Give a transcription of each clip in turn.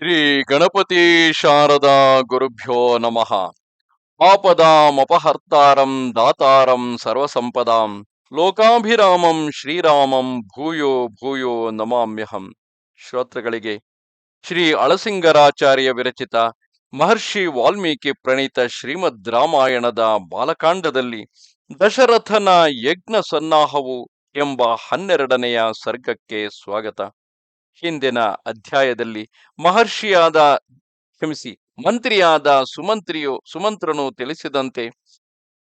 ಶ್ರೀ ಗಣಪತಿ ಶಾರದಾ ಗುರುಭ್ಯೋ ನಮಃ. ಆಪದಾಮಪಹರ್ತಾರಂ ದಾತಾರಂ ಸರ್ವಸಂಪದಾಂ ಲೋಕಾಭಿರಾಮಂ ಶ್ರೀರಾಮಂ ಭೂಯೋ ಭೂಯೋ ನಮಾಮ್ಯಹಂ. ಶ್ರೋತೃಗಳಿಗೆ, ಶ್ರೀ ಅಳಸಿಂಗರಾಚಾರ್ಯ ವಿರಚಿತ ಮಹರ್ಷಿ ವಾಲ್ಮೀಕಿ ಪ್ರಣೀತ ಶ್ರೀಮದ್ ರಾಮಾಯಣದ ಬಾಲಕಾಂಡದಲ್ಲಿ ದಶರಥನ ಯಜ್ಞ ಸನ್ನಾಹವು ಎಂಬ ಹನ್ನೆರಡನೆಯ ಸರ್ಗಕ್ಕೆ ಸ್ವಾಗತ. ಹಿಂದಿನ ಅಧ್ಯಾಯದಲ್ಲಿ ಮಹರ್ಷಿಯಾದ, ಕ್ಷಮಿಸಿ, ಮಂತ್ರಿಯಾದ ಸುಮಂತ್ರಿಯು, ಸುಮಂತ್ರನು ತಿಳಿಸಿದಂತೆ,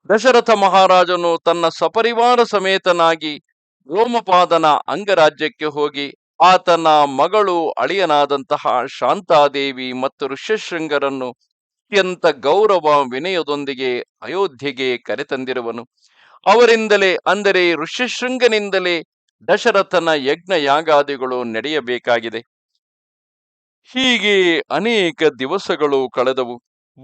ದಶರಥ ಮಹಾರಾಜನು ತನ್ನ ಸಪರಿವಾರ ಸಮೇತನಾಗಿ ರೋಮಪಾದನ ಅಂಗರಾಜ್ಯಕ್ಕೆ ಹೋಗಿ, ಆತನ ಮಗಳು ಅಳಿಯನಾದಂತಹ ಶಾಂತಾದೇವಿ ಮತ್ತು ಋಷ್ಯಶೃಂಗರನ್ನು ಅತ್ಯಂತ ಗೌರವ ವಿನಯದೊಂದಿಗೆ ಅಯೋಧ್ಯೆಗೆ ಕರೆತಂದಿರುವನು. ಅವರಿಂದಲೇ, ಅಂದರೆ ಋಷ್ಯಶೃಂಗನಿಂದಲೇ ದಶರಥನ ಯಜ್ಞ ಯಾಗಾದಿಗಳು ನಡೆಯಬೇಕಾಗಿದೆ. ಹೀಗೆ ಅನೇಕ ದಿವಸಗಳು ಕಳೆದವು.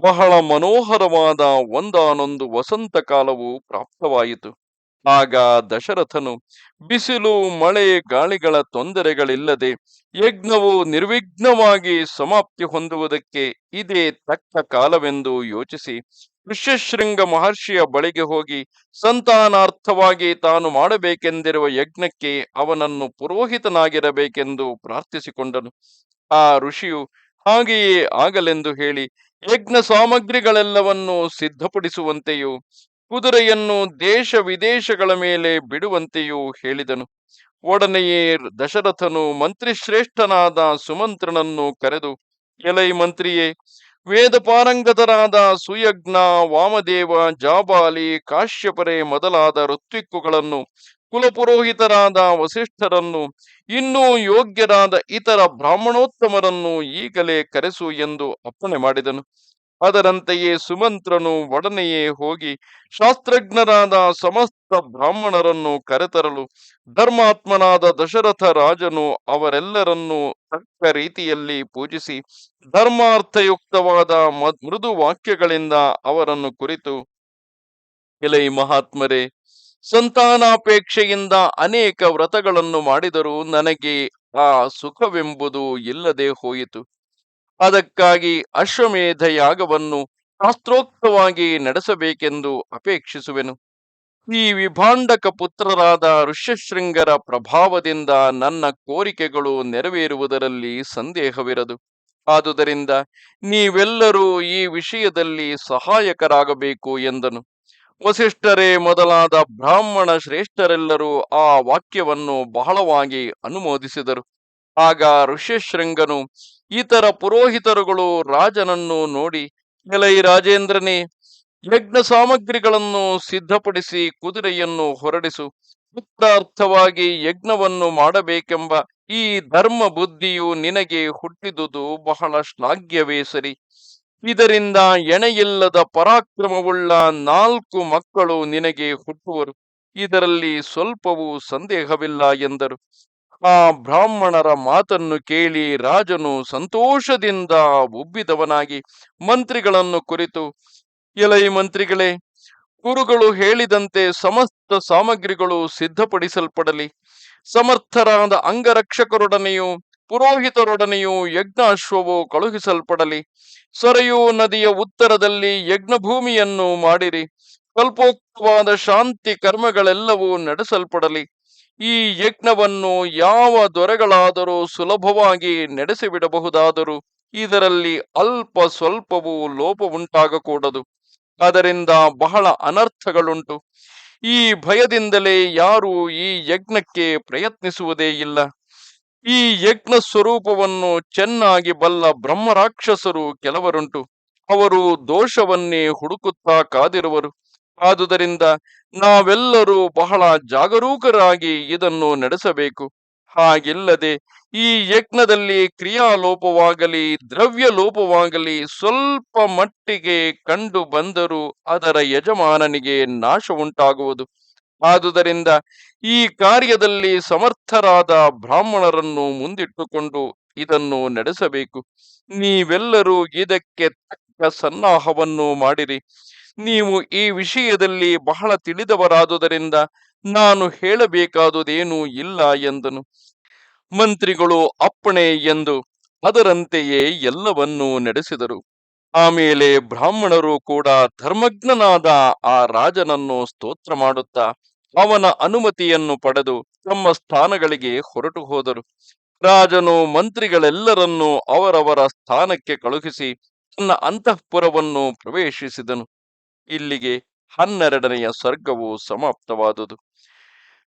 ಬಹಳ ಮನೋಹರವಾದ ಒಂದಾನೊಂದು ವಸಂತ ಕಾಲವು ಪ್ರಾಪ್ತವಾಯಿತು. ಆಗ ದಶರಥನು, ಬಿಸಿಲು, ಮಳೆ, ಗಾಳಿಗಳ ತೊಂದರೆಗಳಿಲ್ಲದೆ ಯಜ್ಞವು ನಿರ್ವಿಘ್ನವಾಗಿ ಸಮಾಪ್ತಿ ಹೊಂದುವುದಕ್ಕೆ ಇದೇ ತಕ್ಕ ಕಾಲವೆಂದು ಯೋಚಿಸಿ ಋಷ್ಯಶೃಂಗ ಮಹರ್ಷಿಯ ಬಳಿಗೆ ಹೋಗಿ ಸಂತಾನಾರ್ಥವಾಗಿ ತಾನು ಮಾಡಬೇಕೆಂದಿರುವ ಯಜ್ಞಕ್ಕೆ ಅವನನ್ನು ಪುರೋಹಿತನಾಗಿರಬೇಕೆಂದು ಪ್ರಾರ್ಥಿಸಿಕೊಂಡನು. ಆ ಋಷಿಯು ಹಾಗೆಯೇ ಆಗಲೆಂದು ಹೇಳಿ ಯಜ್ಞ ಸಾಮಗ್ರಿಗಳೆಲ್ಲವನ್ನು ಸಿದ್ಧಪಡಿಸುವಂತೆಯೂ ಕುದುರೆಯನ್ನು ದೇಶ ವಿದೇಶಗಳ ಮೇಲೆ ಬಿಡುವಂತೆಯೂ ಹೇಳಿದನು. ಒಡನೆಯೇ ದಶರಥನು ಮಂತ್ರಿಶ್ರೇಷ್ಠನಾದ ಸುಮಂತ್ರನನ್ನು ಕರೆದು, ಎಲೈ ಮಂತ್ರಿಯೇ ವೇದ ಪಾರಂಗತರಾದ ಸುಯಜ್ಞ, ವಾಮದೇವ, ಜಾಬಾಲಿ, ಕಾಶ್ಯಪರೆ ಮೊದಲಾದ ಋತ್ವಿಕ್ಕುಗಳನ್ನು, ಕುಲಪುರೋಹಿತರಾದ ವಸಿಷ್ಠರನ್ನು, ಇನ್ನೂ ಯೋಗ್ಯರಾದ ಇತರ ಬ್ರಾಹ್ಮಣೋತ್ತಮರನ್ನು ಈಗಲೇ ಕರೆಸು ಎಂದು ಅಪ್ಪಣೆ ಮಾಡಿದನು. ಅದರಂತೆಯೇ ಸುಮಂತ್ರನು ಒಡನೆಯೇ ಹೋಗಿ ಶಾಸ್ತ್ರಜ್ಞರಾದ ಸಮಸ್ತ ಬ್ರಾಹ್ಮಣರನ್ನು ಕರೆತರಲು, ಧರ್ಮಾತ್ಮನಾದ ದಶರಥ ರಾಜನು ಅವರೆಲ್ಲರನ್ನೂ ತಕ್ಕ ರೀತಿಯಲ್ಲಿ ಪೂಜಿಸಿ, ಧರ್ಮಾರ್ಥಯುಕ್ತವಾದ ಮೃದು ವಾಕ್ಯಗಳಿಂದ ಅವರನ್ನು ಕುರಿತು, ಎಲೈ ಮಹಾತ್ಮರೇ, ಸಂತಾನಾಪೇಕ್ಷೆಯಿಂದ ಅನೇಕ ವ್ರತಗಳನ್ನು ಮಾಡಿದರೂ ನನಗೆ ಆ ಸುಖವೆಂಬುದು ಇಲ್ಲದೆ ಹೋಯಿತು. ಅದಕ್ಕಾಗಿ ಅಶ್ವಮೇಧ ಯಾಗವನ್ನು ಶಾಸ್ತ್ರೋಕ್ತವಾಗಿ ನಡೆಸಬೇಕೆಂದು ಅಪೇಕ್ಷಿಸುವೆನು. ಈ ವಿಭಾಂಡಕ ಪುತ್ರರಾದ ಋಷ್ಯಶೃಂಗರ ಪ್ರಭಾವದಿಂದ ನನ್ನ ಕೋರಿಕೆಗಳು ನೆರವೇರುವುದರಲ್ಲಿ ಸಂದೇಹವಿರದು. ಆದುದರಿಂದ ನೀವೆಲ್ಲರೂ ಈ ವಿಷಯದಲ್ಲಿ ಸಹಾಯಕರಾಗಬೇಕು ಎಂದನು. ವಸಿಷ್ಠರೇ, ಮೊದಲಾದ ಬ್ರಾಹ್ಮಣ ಶ್ರೇಷ್ಠರೆಲ್ಲರೂ ಆ ವಾಕ್ಯವನ್ನು ಬಹಳವಾಗಿ ಅನುಮೋದಿಸಿದರು. ಆಗ ಋಷ್ಯಶೃಂಗನು ಇತರ ಪುರೋಹಿತರುಗಳು ರಾಜನನ್ನು ನೋಡಿ, ಎಲೈ ರಾಜೇಂದ್ರನೇ, ಯಜ್ಞ ಸಾಮಗ್ರಿಗಳನ್ನು ಸಿದ್ಧಪಡಿಸಿ ಕುದುರೆಯನ್ನು ಹೊರಡಿಸು. ಪುತ್ರಾರ್ಥವಾಗಿ ಯಜ್ಞವನ್ನು ಮಾಡಬೇಕೆಂಬ ಈ ಧರ್ಮ ಬುದ್ಧಿಯು ನಿನಗೆ ಹುಟ್ಟಿದುದು ಬಹಳ ಶ್ಲಾಘ್ಯವೇ ಸರಿ. ಇದರಿಂದ ಎಣೆಯಿಲ್ಲದ ಪರಾಕ್ರಮವುಳ್ಳ ನಾಲ್ಕು ಮಕ್ಕಳು ನಿನಗೆ ಹುಟ್ಟುವರು. ಇದರಲ್ಲಿ ಸ್ವಲ್ಪವೂ ಸಂದೇಹವಿಲ್ಲ ಎಂದರು. ಆ ಬ್ರಾಹ್ಮಣರ ಮಾತನ್ನು ಕೇಳಿ ರಾಜನು ಸಂತೋಷದಿಂದ ಉಬ್ಬಿದವನಾಗಿ ಮಂತ್ರಿಗಳನ್ನು ಕುರಿತು, ಎಲೈ ಮಂತ್ರಿಗಳೇ, ಗುರುಗಳು ಹೇಳಿದಂತೆ ಸಮಸ್ತ ಸಾಮಗ್ರಿಗಳು ಸಿದ್ಧಪಡಿಸಲ್ಪಡಲಿ. ಸಮರ್ಥರಾದ ಅಂಗರಕ್ಷಕರೊಡನೆಯೂ, ಪುರೋಹಿತರೊಡನೆಯೂ ಯಜ್ಞಾಶ್ವವು ಕಳುಹಿಸಲ್ಪಡಲಿ. ಸೊರೆಯೂ ನದಿಯ ಉತ್ತರದಲ್ಲಿ ಯಜ್ಞಭೂಮಿಯನ್ನು ಮಾಡಿರಿ. ಕಲ್ಪೋಕ್ತವಾದ ಶಾಂತಿ ಕರ್ಮಗಳೆಲ್ಲವೂ ನಡೆಸಲ್ಪಡಲಿ. ಈ ಯಜ್ಞವನ್ನು ಯಾವ ದೊರೆಗಳಾದರೂ ಸುಲಭವಾಗಿ ನಡೆಸಿಬಿಡಬಹುದಾದರೂ ಇದರಲ್ಲಿ ಅಲ್ಪ ಸ್ವಲ್ಪವೂ ಲೋಪ ಉಂಟಾಗಕೂಡದು ಅದರಿಂದ ಬಹಳ ಅನರ್ಥಗಳುಂಟು. ಈ ಭಯದಿಂದಲೇ ಯಾರೂ ಈ ಯಜ್ಞಕ್ಕೆ ಪ್ರಯತ್ನಿಸುವುದೇ ಇಲ್ಲ. ಈ ಯಜ್ಞ ಸ್ವರೂಪವನ್ನು ಚೆನ್ನಾಗಿ ಬಲ್ಲ ಬ್ರಹ್ಮರಾಕ್ಷಸರು ಕೆಲವರುಂಟು. ಅವರು ದೋಷವನ್ನೇ ಹುಡುಕುತ್ತಾ ಕಾದಿರುವರು. ಆದುದರಿಂದ ನಾವೆಲ್ಲರೂ ಬಹಳ ಜಾಗರೂಕರಾಗಿ ಇದನ್ನು ನಡೆಸಬೇಕು. ಹಾಗಿಲ್ಲದೆ ಈ ಯಜ್ಞದಲ್ಲಿ ಕ್ರಿಯಾಲೋಪವಾಗಲಿ ದ್ರವ್ಯ ಲೋಪವಾಗಲಿ ಸ್ವಲ್ಪ ಮಟ್ಟಿಗೆ ಕಂಡು ಬಂದರೂ ಅದರ ಯಜಮಾನನಿಗೆ ನಾಶ ಉಂಟಾಗುವುದು. ಆದುದರಿಂದ ಈ ಕಾರ್ಯದಲ್ಲಿ ಸಮರ್ಥರಾದ ಬ್ರಾಹ್ಮಣರನ್ನು ಮುಂದಿಟ್ಟುಕೊಂಡು ಇದನ್ನು ನಡೆಸಬೇಕು. ನೀವೆಲ್ಲರೂ ಇದಕ್ಕೆ ತಕ್ಕ ಸನ್ನಾಹವನ್ನು ಮಾಡಿರಿ. ನೀವು ಈ ವಿಷಯದಲ್ಲಿ ಬಹಳ ತಿಳಿದವರಾದುದರಿಂದ ನಾನು ಹೇಳಬೇಕಾದುದೇನೂ ಇಲ್ಲ ಎಂದನು. ಮಂತ್ರಿಗಳು ಅಪ್ಪಣೆ ಎಂದು ಅದರಂತೆಯೇ ಎಲ್ಲವನ್ನೂ ನಡೆಸಿದರು. ಆಮೇಲೆ ಬ್ರಾಹ್ಮಣರು ಕೂಡ ಧರ್ಮಜ್ಞನಾದ ಆ ರಾಜನನ್ನು ಸ್ತೋತ್ರ ಮಾಡುತ್ತಾ ಅವನ ಅನುಮತಿಯನ್ನು ಪಡೆದು ತಮ್ಮ ಸ್ಥಾನಗಳಿಗೆ ಹೊರಟು ಹೋದರು. ರಾಜನು ಮಂತ್ರಿಗಳೆಲ್ಲರನ್ನೂ ಅವರವರ ಸ್ಥಾನಕ್ಕೆ ಕಳುಹಿಸಿ ತನ್ನ ಅಂತಃಪುರವನ್ನು ಪ್ರವೇಶಿಸಿದನು. ಇಲ್ಲಿಗೆ ಹನ್ನೆರಡನೆಯ ಸ್ವರ್ಗವು ಸಮಾಪ್ತವಾದುದು.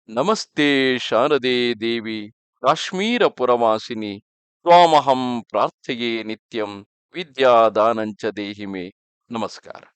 ನಮಸ್ತೆ ಶಾರದೆ ದೇವಿ ಕಾಶ್ಮೀರ ಪುರವಾಸಿನಿ ತ್ವಾಮಹಂ ಪ್ರಾರ್ಥೆಯೇ ನಿತ್ಯಂ ವಿದ್ಯಾದಾನಂಚ ದೇಹಿಮೆ. ನಮಸ್ಕಾರ.